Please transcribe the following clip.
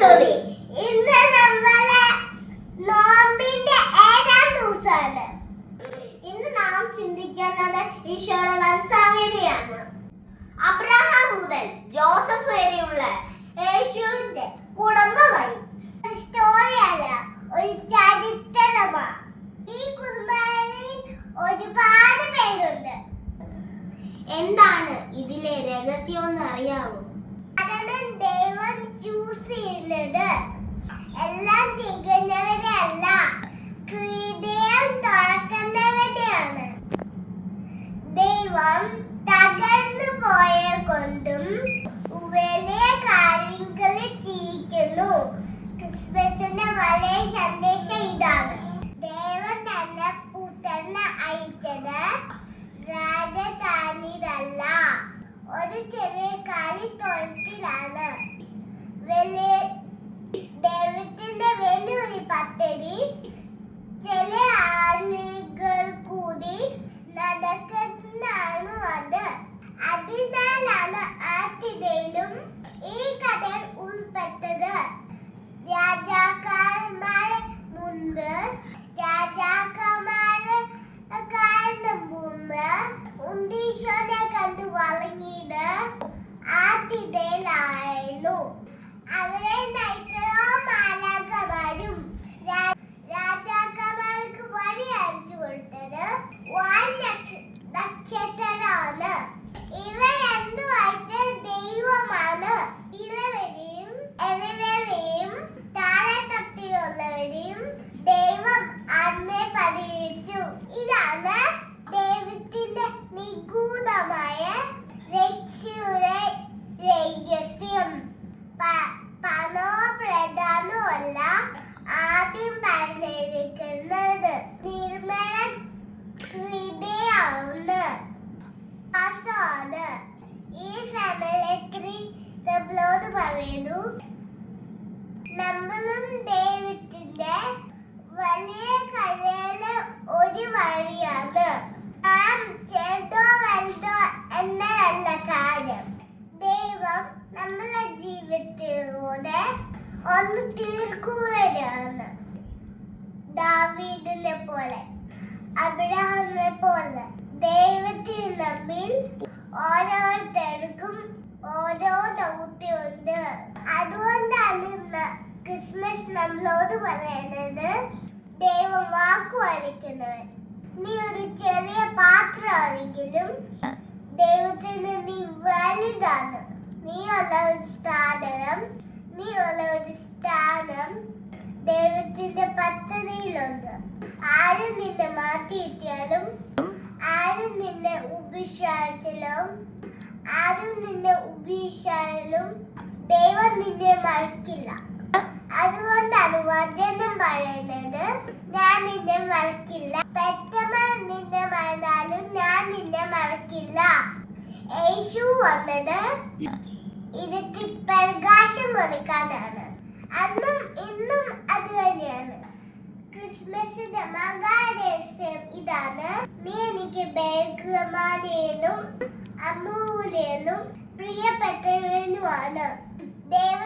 ഇന്ന് നമ്മളെ നോമ്പിന്റെ ഏഴാം ഇന്ന് നാം ഈശോയുടെ അബ്രഹാം മുതൽ ജോസഫ് സ്റ്റോറിയല്ല ഒരു ചരിത്രമാണ്. ഈ ഒരുപാട് പേരുണ്ട്. എന്താണ് ഇതിലെ രഹസ്യം എന്ന് അറിയാമോ ദൈവം ചൂസ് ചെയ്യുന്നത്. എല്ലാം തികഞ്ഞവരെയല്ല. ഹൃദയം തുറക്കുന്നവരെയാണ്. ദൈവം തകർന്നു പോയ കൊണ്ടും വലിയ കാര്യങ്ങളിൽ ചെയ്യിക്കുന്നു ക്രിസ്മസിന്റെ വലിയ സന്ദേശം ഇതാണ്. ദൈവം തന്നെ പുത്രനെ അയച്ചത് രാജധാനിയിലല്ല. ഒരു ചെറിയ കളി തൊഴുത്തിലാണ് വലിയ അവരെ പ- പണോ പ്രധാനോ ആദ്യം പറഞ്ഞിരിക്കുന്നത് നിർമ്മല ഹൃദയാണ് അസാണ് ഈ ഫാമിലി നമ്മളോട് പറയുന്നു നമ്മളും ദൈവത്തിന്റെ വലിയ കരയിലെ ദൈവം നമ്മളെ ജീവിതത്തിലൂടെ ഒന്ന് തീർക്കുകയാണ്. ദാവീദിനെ പോലെ അബ്രഹാമിനെ പോലെ ദൈവത്തിൽ നമ്മിൽ ഓരോരുത്തർക്കും ഓരോ ദൗത്യമുണ്ട്. അതുകൊണ്ടാണ് ക്രിസ്മസ് നമ്മളോട് പറയുന്നത് ദൈവം വാക്കു പാലിക്കുന്നവൻ നീ ഒരു ചെറിയ പാത്രമാണെങ്കിലും ദൈവത്തിന് നീ വലുതാണ് നീ ഒരു സ്ഥാനം നീ ഉള്ള ഒരു സ്ഥാനം ദൈവത്തിന്റെ പദ്ധതിയിലുണ്ട്. ആരും നിന്നെ മാറ്റിയിട്ടാലും ആരും നിന്നെ ഉപേക്ഷിച്ചാലും ആരും നിന്നെ ഉപേക്ഷിച്ചാലും ദൈവം നിന്നെ മറക്കില്ല. അതുകൊണ്ടാണ് വചനം പറയുന്നത് ഞാൻ നിന്നെ മറക്കില്ല. പെറ്റമ്മ നിന്നെ മറന്നാലും ഞാൻ നിന്നെ മറക്കില്ല. യേശു വന്നത് ഇതൊക്കെ പ്രകാശം കൊടുക്കാനാണ് അന്നും ഇന്നും അത് തന്നെയാണ്. ക്രിസ്മസിന്റെ മഹാരഹസ്യം ഇതാണ്. നീ എനിക്ക് ബേഗ്രമാനേനും അമൂലേനും പ്രിയപ്പെട്ടവനുമാണ്. ആമേ